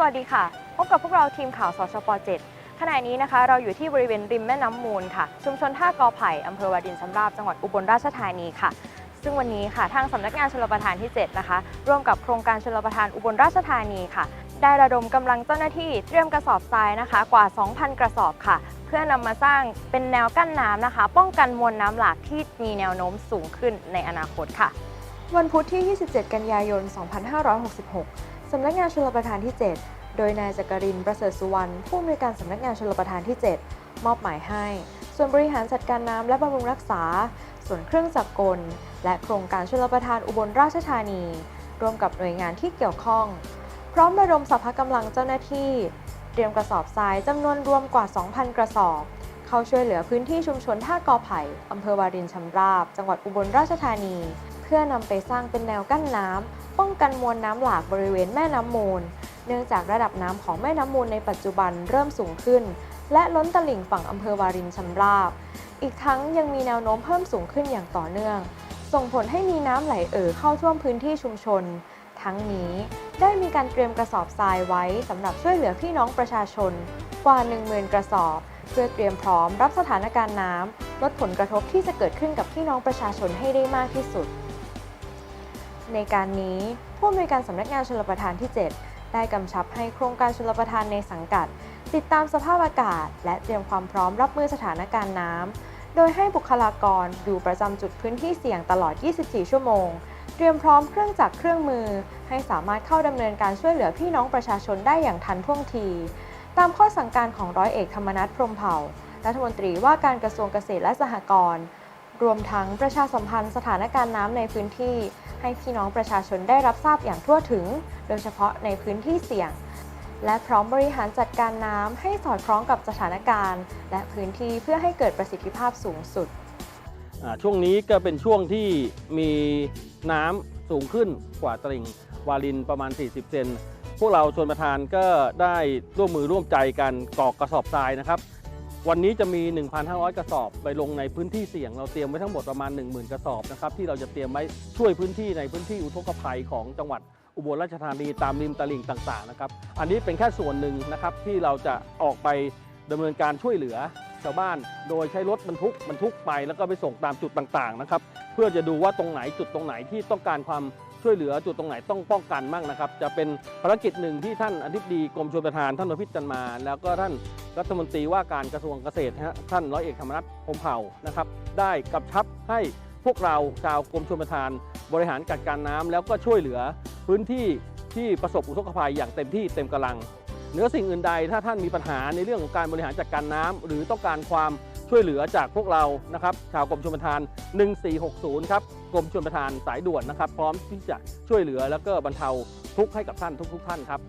สวัสดีค่ะ พบกับพวกเราทีมข่าวสชป 7 ขณะนี้นะคะ เราอยู่ที่บริเวณริมแม่น้ำมูลค่ะ ชุมชนท่ากอไผ่อำเภอวารินชำราบจังหวัดอุบลราชธานีค่ะ ซึ่งวันนี้ค่ะ ทางสำนักงานชลประทานที่ 7 นะคะ ร่วมกับโครงการชลประทานอุบลราชธานีค่ะ ได้ระดมกำลังเจ้าหน้าที่เตรียมกระสอบทรายนะคะ กว่า 2,000 กระสอบค่ะ เพื่อนำมาสร้างเป็นแนวกั้นน้ำนะคะ ป้องกันมวลน้ำหลากที่มีแนวโน้มสูงขึ้นในอนาคตค่ะ วันพุธที่ 27 กันยายน 2566สำนักงานชลประทานที่ 7 โดยนายจักรินประเสริฐสุวรรณผู้อำนวยการสำนักงานชลประทานที่ 7 มอบหมายให้ ส่วนบริหารจัดการน้ำและบำรุงรักษา ส่วนเครื่องจักรกล และโครงการชลประทานอุบลราชธานี ร่วมกับหน่วยงานที่เกี่ยวข้อง พร้อมระดมสรรพกำลังเจ้าหน้าที่ เตรียมกระสอบทรายจำนวนรวมกว่า 2,000 กระสอบ เข้าช่วยเหลือพื้นที่ชุมชนท่ากอไผ่อำเภอวารินชำราบ จังหวัดอุบลราชธานี เพื่อนำไปสร้างเป็นแนวกั้นน้ำป้องกันมวลน้ำหลากบริเวณแม่น้ำมูล เนื่องจากระดับน้ำของแม่น้ำมูลในปัจจุบันเริ่มสูงขึ้น และล้นตลิ่งฝั่งอำเภอวารินชำราบ อีกทั้งยังมีแนวโน้มเพิ่มสูงขึ้นอย่างต่อเนื่อง ส่งผลให้มีน้ำไหลเอ่อเข้าท่วมพื้นที่ชุมชน ทั้งนี้ได้มีการเตรียมกระสอบทรายไว้สำหรับช่วยเหลือพี่น้องประชาชน กว่า 10,000 กระสอบ เพื่อเตรียมพร้อมรับสถานการณ์น้ำลดผลกระทบที่จะเกิดขึ้นกับพี่น้องประชาชนให้ได้มากที่สุด ในการนี้ผู้อำนวยการสำนักงานชลประทานที่ 7 ได้กำชับให้โครงการชลประทานในสังกัด ติดตามสภาพอากาศ และเตรียมความพร้อมรับมือสถานการณ์น้ำ โดยให้บุคลากรอยู่ประจำจุดพื้นที่เสี่ยงตลอด 24 ชั่วโมง เตรียมพร้อมเครื่องจักรเครื่องมือ ให้สามารถเข้าดำเนินการช่วยเหลือพี่น้องประชาชนได้อย่างทันท่วงที ตามข้อสั่งการของร้อยเอกธรรมนัฐพรมเผ่า รัฐมนตรีว่าการกระทรวงเกษตรและสหกรณ์ รวมทั้งประชาสัมพันธ์สถานการณ์น้ำในพื้นที่ ให้พี่น้องประชาชนได้รับทราบอย่างทั่วถึง โดยเฉพาะในพื้นที่เสี่ยง และพร้อมบริหารจัดการน้ำให้สอดคล้องกับสถานการณ์ และพื้นที่เพื่อให้เกิดประสิทธิภาพสูงสุด ช่วงนี้ก็เป็นช่วงที่มีน้ำสูงขึ้นกว่าตลิ่งวารินประมาณ 40 เซนพวกเราชนประทานก็ได้ร่วมมือร่วมใจกันกอกกระสอบทรายนะครับ วันนี้จะมี 1,500 กระสอบ ไปลงในพื้นที่เสี่ยง เราเตรียมไว้ทั้งหมดประมาณ 10,000 กระสอบนะครับที่เราจะเตรียมไว้ช่วยพื้นที่ในพื้นที่อุทกภัยของจังหวัดอุบลราชธานีตามริมตลิ่งต่างๆนะครับอันนี้เป็นแค่ส่วนหนึ่งนะครับที่เราจะออกไปดำเนินการช่วยเหลือชาวบ้าน โดยใช้รถบรรทุกบรรทุกไปแล้วก็ไปส่งตามจุดต่างๆนะครับเพื่อจะดูว่าตรงไหนจุดตรงไหนที่ต้องการความ ช่วยเหลือจุดตรงไหนต้องป้องกันมั่งนะครับ จะเป็นภารกิจหนึ่งที่ท่านอธิบดีกรมชลประทานท่านประพิตรจันมา แล้วก็ท่านรัฐมนตรีว่าการกระทรวงเกษตรฮะท่านร้อยเอกธรรมนัฐพรหมเผ่านะครับ ได้กำชับให้พวกเราชาวกรมชลประทาน บริหารจัดการน้ำแล้วก็ช่วยเหลือพื้นที่ที่ประสบอุทกภัยอย่างเต็มที่เต็มกำลังเหนือสิ่งอื่นใดถ้าท่านมีปัญหาในเรื่องของการบริหารจัดการน้ำหรือต้องการความ ช่วยเหลือจากพวกเรานะครับชาวกรมชลประทาน 1460 ครับกรมชลประทานสายด่วนนะครับ พร้อมที่จะช่วยเหลือแล้วก็บรรเทาทุกข์ให้กับท่านทุกๆท่านครับ